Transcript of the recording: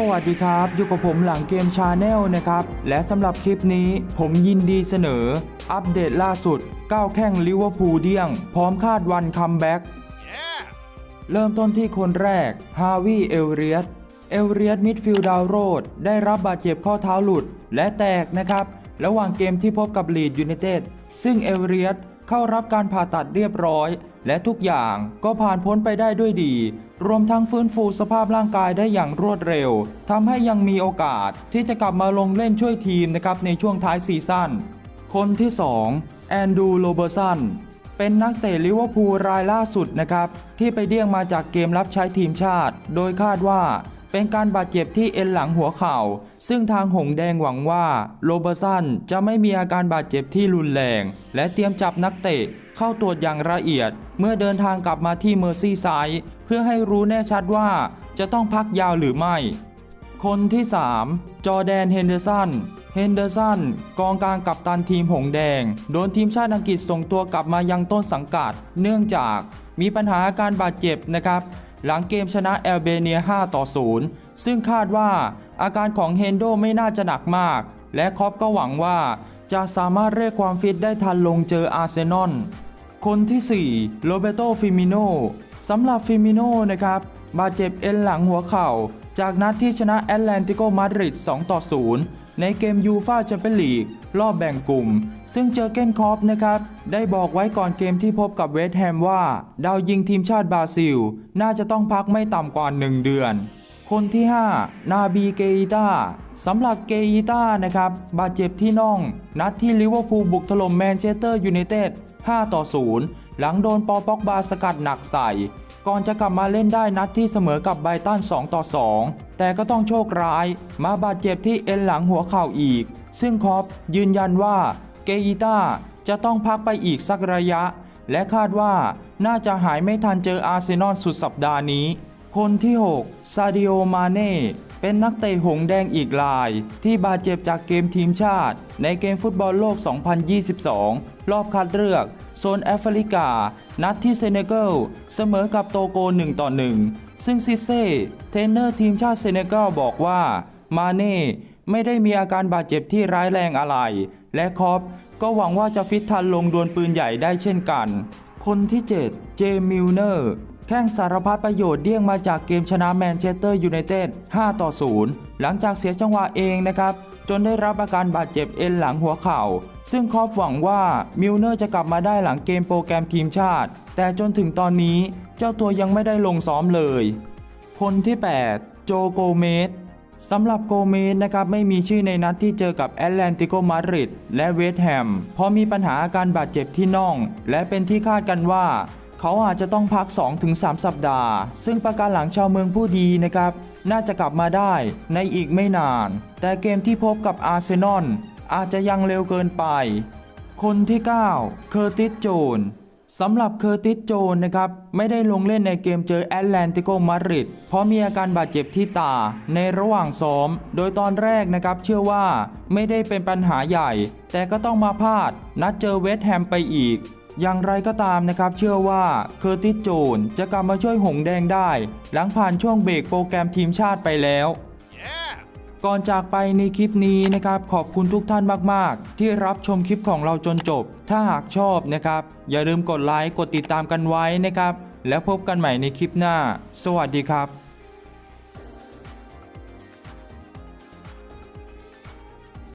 สวัสดีครับ อยู่กับผมหลังเกมชาแนลนะครับ และสำหรับคลิปนี้ผมยินดีเสนอ อัปเดตล่าสุด9แข้งลิเวอร์พูลเดี้ยง พร้อมคาดวันคัมแบ็กเริ่มต้นที่คนแรกฮาวิเอลเรียสเอลเรียสมิดฟิลด์ดาวโรดได้รับบาดเจ็บข้อเท้าหลุดและแตกนะครับ ระหว่างเกมที่พบกับลีดยูไนเต็ดซึ่งเอลเรียส เข้ารับการผ่าตัดเรียบร้อย และทุกอย่างก็ผ่านพ้นไปได้ด้วยดี รวมทั้งฟื้นฟูสภาพร่างกายได้อย่างรวดเร็วทำให้ยังมีโอกาสที่จะกลับมาลงเล่นช่วยทีมนะครับในช่วงท้ายซีซั่นคนที่ 2 แอนดูโรเบอร์สันเป็นนักเตะลิเวอร์พูลรายล่าสุดนะครับ ที่ไปเดี่ยงมาจากเกมรับใช้ทีมชาติ โดยคาดว่า เป็นการบาดเจ็บที่เอ็นหลังหัวเข่า ซึ่งทางหงแดงหวังว่าโรเบอร์สันจะไม่มีอาการบาดเจ็บที่รุนแรง และเตรียมจับนักเตะเข้าตรวจอย่างละเอียด เมื่อเดินทางกลับมาที่เมอร์ซี่ไซด์เพื่อให้รู้แน่ชัดว่าจะต้องพักยาวหรือไม่ คนที่ 3 จอแดนเฮนเดอร์สันเฮนเดอร์สันกองกลางกัปตันทีมหงแดง โดนทีมชาติอังกฤษส่งตัวกลับมายังต้นสังกัด เนื่องจากมีปัญหาอาการบาดเจ็บนะครับ หลังเกมชนะแอลเบเนีย 5 ต่อ 0 ซึ่งคาดว่าอาการของเฮนโดไม่น่าจะหนักมาก และคอปก็หวังว่าจะสามารถเรียกความฟิตได้ทันลงเจออาร์เซนอล คนที่ 4 โรเบโตฟิมิโนสำหรับฟิมิโนนะครับ บาดเจ็บเอ็นหลังหัวเข่า จากนัดที่ชนะแอตแลนติโกมาดริด 2 ต่อ 0 ในเกมยูฟาแชมเปี้ยนลีกรอบแบ่งกลุ่ม ซึ่งเจอเกนคอปนะครับได้บอกไว้ก่อนเกมที่พบกับเวสต์แฮมว่า ดาวยิงทีมชาติบราซิล น่าจะต้องพักไม่ต่ำกว่า 1 เดือน คนที่ 5 นาบีเกอิต้าสำหรับเกอิต้านะครับ บาดเจ็บที่น่อง นัดที่ลิเวอร์พูลบุกถล่มแมนเชสเตอร์ยูไนเต็ด5ต่อ 0 หลังโดนปอปอกบาสกัดหนักใส่ก่อนจะกลับมาเล่นได้นัดที่เสมอกับไบรตัน2ต่อ 2 แต่ก็ต้องโชคร้าย มาบาดเจ็บที่เอ็นหลังหัวเข่าอีก ซึ่งคอปยืนยันว่า เกอิต้าจะต้องพักไปอีกสักระยะ และคาดว่าน่าจะหายไม่ทันเจออาร์เซนอลสุดสัปดาห์นี้ คนที่ 6 ซาดิโอ มาเน่ เป็นนักเตะหงแดงอีกราย ที่บาดเจ็บจากเกมทีมชาติ ในเกมฟุตบอลโลก 2022 รอบคัดเลือก โซนแอฟริกา นัดที่เซเนกัลเสมอกับโตโก 1 ต่อ 1 ซึ่งซิเซ่เทรนเนอร์ทีมชาติเซเนกัลบอกว่า มาเน่ ไม่ได้มีอาการบาดเจ็บที่ร้ายแรงอะไร และคอปก็หวังว่าจะฟิตทันลงดวลปืนใหญ่ได้เช่นกัน คนที่ 7 เจมิลเนอร์แข้งสารพัดประโยชน์เดี่ยงมาจากเกมชนะแมนเชสเตอร์ยูไนเต็ด 5 ต่อ 0 หลังจากเสียจังหวะเองนะครับ จนได้รับอาการบาดเจ็บเอ็นหลังหัวเข่า ซึ่งครอปหวังว่ามิลเนอร์จะกลับมาได้หลังเกมโปรแกรมทีมชาติ แต่จนถึงตอนนี้เจ้าตัวยังไม่ได้ลงซ้อมเลย คนที่ 8 โจโกเมส สำหรับโกเมสนะครับไม่มีชื่อในนัดที่เจอกับแอตแลนติโกมาดริดและเวสต์แฮมเพราะมีปัญหาอาการบาดเจ็บที่น่อง และเป็นที่คาดกันว่า เขาอาจจะต้องพัก 2-3 สัปดาห์ ซึ่งประการหลังชาวเมืองผู้ดีนะครับ น่าจะกลับมาได้ในอีกไม่นาน แต่เกมที่พบกับอาร์เซนอลอาจจะยังเร็วเกินไป คนที่ 9 เคอร์ติส โจน สำหรับเคอร์ติสโจนนะครับ ไม่ได้ลงเล่นในเกมเจอแอตแลนติโกมาดริดเพราะมีอาการบาดเจ็บที่ตาในระหว่างซ้อม โดยตอนแรกนะครับเชื่อว่าไม่ได้เป็นปัญหาใหญ่ แต่ก็ต้องมาพลาด นัดเจอเวสต์แฮมไปอีก อย่างไรก็ตามนะครับ เชื่อว่าเคอร์ติสโจนจะกลับมาช่วยหงแดงได้ หลังผ่านช่วงเบรกโปรแกรมทีมชาติไปแล้ว ก่อนจากไปในคลิปนี้นะครับ ขอบคุณทุกท่านมาก ๆ ที่รับชมคลิปของเราจนจบ ถ้าหากชอบนะครับ อย่าลืมกดไลค์กดติดตามกันไว้นะครับ แล้วพบกันใหม่ในคลิปหน้า สวัสดีครับ